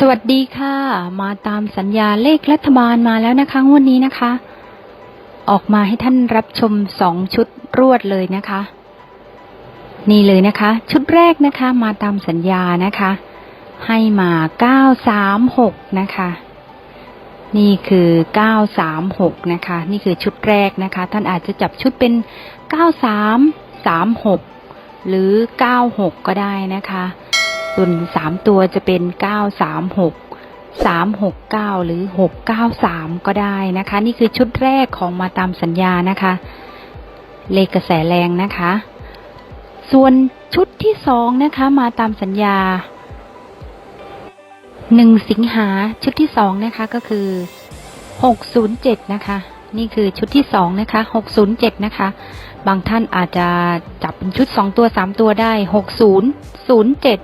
สวัสดีค่ะ มาตามสัญญาเลขรัฐบาลมาแล้วนะคะงวันนี้นะคะ ออกมาให้ท่านรับชมสองชุดรวดเลยนะคะ นี่เลยนะคะ ชุดแรกนะคะ มาตามสัญญานะคะ ให้มาเก้าสามหกนะคะ นี่คือเก้าสามหกนะคะ นี่คือชุดแรกนะคะ ท่านอาจจะจับชุดเป็นเก้าสามสามหกหรือเก้าหกก็ได้นะคะ ส่วนสามตัวจะเป็นเก้าสามหกสามหกเก้าหรือหกเก้าสามก็ได้นะคะ นี่คือชุดแรกของมาตามสัญญานะคะ เลขกระแสแรงนะคะ ส่วนชุดที่สองนะคะ มาตามสัญญาหนึ่งสิงหาชุดที่สองนะคะก็คือหกศูนย์เจ็ดนะคะ นี่คือชุดที่สองนะคะหกศูนย์เจ็ดนะคะ บางท่านอาจจะจับเป็นชุดสองตัวสามตัวได้หกศูนย์ศูนย์เจ็ด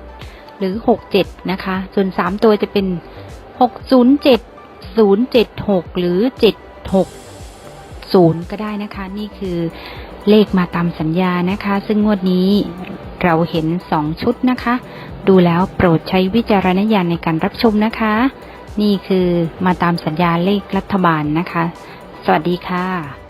หรือ 67 นะคะ ส่วน 3 ตัวจะเป็น 607 076 หรือ 760 ก็ได้นะคะ นี่คือเลขมาตามสัญญานะคะ ซึ่งงวดนี้เราเห็น 2 ชุดนะคะ ดูแล้วโปรดใช้วิจารณญาณในการรับชมนะคะ นี่คือมาตามสัญญาเลขรัฐบาลนะคะ สวัสดีค่ะ